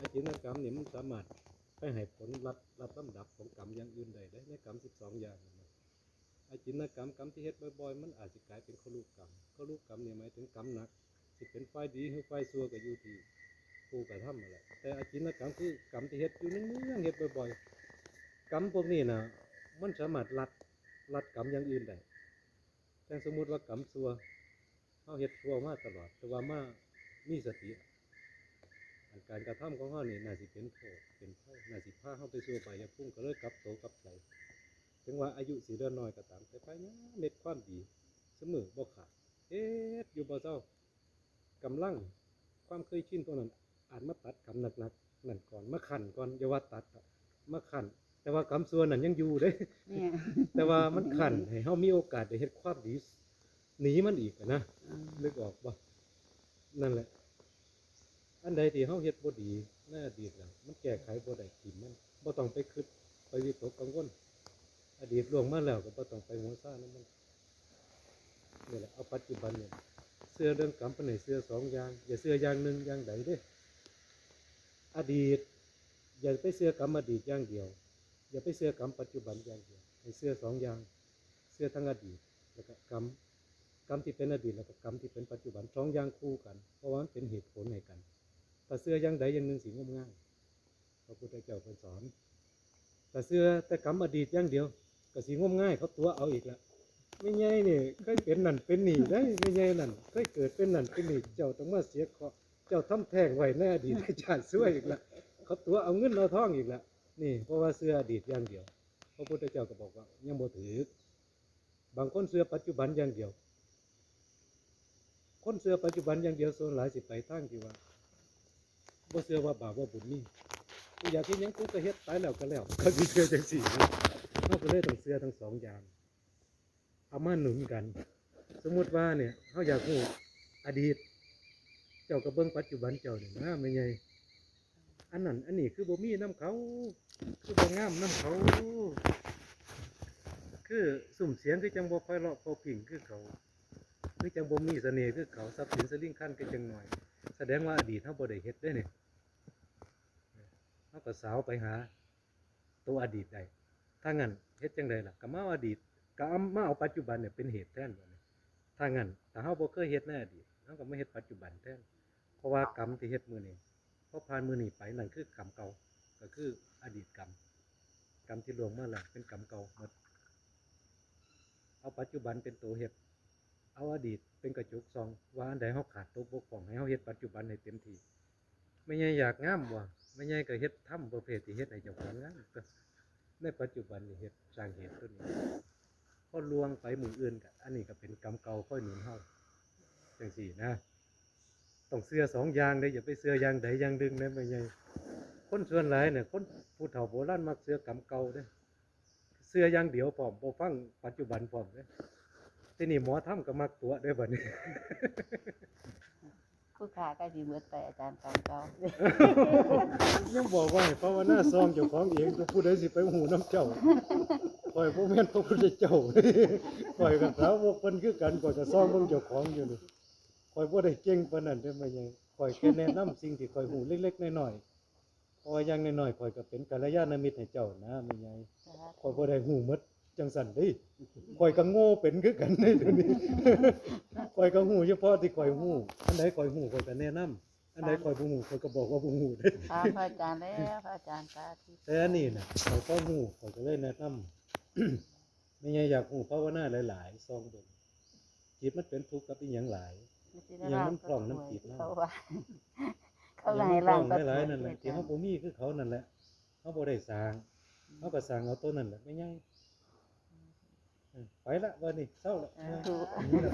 อจินกรรมนี่มันสามารถไปให้ผลรับรับลำดับของกรรมอย่างอื่นได้ได้ในกรรมสิบสองอย่างนั่นนะอจินกรรมกรรมที่เฮ็ดบ่อยๆ มันอาจจะกลายเป็นขลุกรรมขลุกรรมนี่หมายถึงกรรมหนักสิเป็นฝ่ายดีหรือฝ่ายชั่วก็อยู่ที่ผู้กระทำนั่นแหละแต่อาจินกรรมคือกรรมที่เฮ็ดอยู่เนื่องๆเฮ็ดบ่อยๆกรรมพวกนี้นะมันสามารถลัดลัดกรรมอย่างอื่นได้แต่สมมุติว่ากรรมชั่วเฮาเฮ็ดชั่วมาตลอด แต่ว่ามามีสติ อันการกระทำของเขานี่น่าสิเป็นโทษเป็นโทษน่าสิพาเขาไปสู่ไปอย่าพุ่งก็เลยกลับโตกลับใจถึงว่าอายุสีเดือนน้อยก็ตามแต่ไปเนี่ยเม็ดความดีเสมอบ่ขาดเอ๊ะอยู่บ่เจ้ากำลังความเคยชินตัวนั้นอาจมาตัดกำหนักๆนั่นก่อนมาขันก่อนอย่าว่าตัดอะมาขันแต่ว่ากำส่วนนั้นยังอยู่เด้เนี่ยแต่ว่ามันขันให้เฮามีโอกาสได้เฮ็ดความดีหนีมันอีกอะนะอืมนึกออกบ่นั่นแหละ อันใดที่เฮาเฮ็ดบ่ดีในอดีตแล้วมันแก้ไขบ่ได้ทิมมันบ่ต้องไปคิดไปวิตกกังวลอดีตล่วงมาแล้วก็บ่ต้องไปหัวซ่านำมันนี่แหละเอาปัจจุบันเนี่ยเสื้อเรื่องกรรมปนไหนเสื้อสองอย่าง อย่าเสื้ออย่างหนึ่งอย่างใดเด้อดีต อย่าไปเสื้อกรรมอดีตอย่างเดียว อย่าไปเสื้อกรรมปัจจุบันอย่างเดียวให้เสื้อสองอย่างเสื้อทั้งอดีตแล้วก็กรรมกรรมที่เป็นอดีตแล้วก็กรรมที่เป็นปัจจุบันสองอย่างคู่กัน เพราะว่ามันเป็นเหตุผลให้กัน แต่เสื้อย่างใดย่างหนึ่งสีงมง่ายพระพุทธเจ้าเพิ่นสอนแต่เสื้อแต่กรรมอดีตอย่างเดียวก็สีงมง่ายเขาตัวเอาอีกละไม่ใช่นี่เคยเป็นนั่นเป็นนี่ได้ไม่ใช่นั่นเคยเกิดเป็นนั่นเป็นนี่เจ้าต้องมาเสียเคาะเจ้าทำแทงไว้ในอดีตให้ชาติช่วยอีกละเขาตัวเอาเงินเอาทองอีกละนี่เพราะว่าเสื้ออดีตอย่างเดียว พระพุทธเจ้าก็บอกว่ายังบ่ถือบางคนเสื้อปัจจุบันอย่างเดียว คนเสื้อปัจจุบันอย่างเดียวส่วนหลายสิไปทางที่ว่า บ่เสือว่าบาปว่าบุญนี่กูอยากเฮ็ดหยังกูก็เฮ็ดตายแล้วก็แล้วเขาสิเสือจังสี่นะเราก็เลยต้องเสือทั้งสองอย่างเอามาหนุนกัน สมมุติว่าเนี่ยเฮาอยากรู้อดีต เจ้าก็เบิ่งปัจจุบันเจ้านี่นะไม่ไงอันนั้นอันนี้คือบ่มีน้ำเขา คือบ่งามน้ำเขา คือสุ่มเสียงคือจังบ่ค่อยเลาะพอผิงคือเขา คือจังบ่มีเสน่ห์คือเขาทรัพย์สินสลิงคันก็จังหน่อย แสดงว่าอดีตเฮาบ่ได้เฮ็ดได้เนี่ยเฮาก็สาวไปหา ตัวอดีตได้ถ้างั้นเฮ็ดจังไดล่ะก็มาอดีตก็เอามาเอาปัจจุบันเนี่ยเป็นเหตุแทนบัดนี้ถ้างั้นถ้าเฮาบ่เคยเฮ็ดในอดีตเฮาก็มาเฮ็ดปัจจุบันแทนเพราะว่ากรรมที่เฮ็ดมื้อนี้พอผ่านมื้อนี้ไปนั่นคือกรรมเก่าก็คืออดีตกรรมกรรมที่ลวงมาแล้วเป็นกรรมเก่าหมดเอาปัจจุบันเป็นตัวเฮ็ด เอาอดีตเป็นกระจุกซองว่าอันใดเฮาขาดตกบกพร่องให้เฮาเฮ็ดปัจจุบันให้เต็มที่ไม่ใช่อยากงามว่ะไม่ใช่ก็เฮ็ดทำประเภทที่เฮ็ดให้เจ้าของงามก็ในปัจจุบันนี่เฮ็ดสร้างเหตุตัวนี้พอลวงไปหมู่อื่นก็อันนี้ก็เป็นกรรมเก่าค่อยหนุนเฮาจังซี่นะต้องเสื้อสองอย่างเด้อย่าไปเสื้ออย่างใดอย่างหนึ่งนะไม่ใช่คนส่วนหลายเนี่ยคนผู้เฒ่าโบราณมักเสื้อกรรมเก่าเด้อเสื้ออย่างเดียวพร้อมบ่ฟังปัจจุบันพร้อมเด้ ที่นี่หมอทำก็มักตัวได้อบัดนี้ ผู้ขาก็สิเบิดไปอาจารย์ตามเก่ายังบอกว่าให้ภาวนาซองเจ้าของเองตัวผู้ใดสิไปหูน้ำเจ้าคอยบ่แม่นพระพุทธเจ้าคอยกับสาวกเพิ่นคือกันคอยกับซองเบิ่งเจ้าของอยู่นี่คอยบ่ได้เก่งปานนั้นเด้อแม่ยังคอยแค่แนะนำสิ่งที่คอยหูเล็กๆน้อยๆเพราะว่าอย่างน้อยๆคอยก็เป็นกัลยาณมิตรให้เจ้านะแม่ยังคอยบ่ได้หูหมด จังสั่นเด้คอยก็โง่เป็นคือกันในเดี๋ยวนี้คอยก็หูเฉพาะที่คอยหูอันใดคอยหูคอยก็แนะนำอันใดคอยบ่หูคอยก็บอกว่าบ่หูเด้ถามพระอาจารย์แล้วพระอาจารย์สาธุแต่อันนี้นะเขาก็หูเขาก็เลยแนะนำไม่ใช่อยากหูภาวนาหลาย ๆ ซองเบิ่งจิตมันเป็นทุกข์กับอีหยังหลายอย่างน้ำคลองน้ำจิตเนาะเขาว่าเขาอย่าให้งร่างมันหลายๆนั่นแหละที่เฮาบ่มีคือเขานั่นแหละเฮาบ่ได้สร้างเฮาก็สร้างเอาตัวนั่นแหละไม่ใช่เออ ไปละวันนี้เศร้าละ ถูกนี่แหละ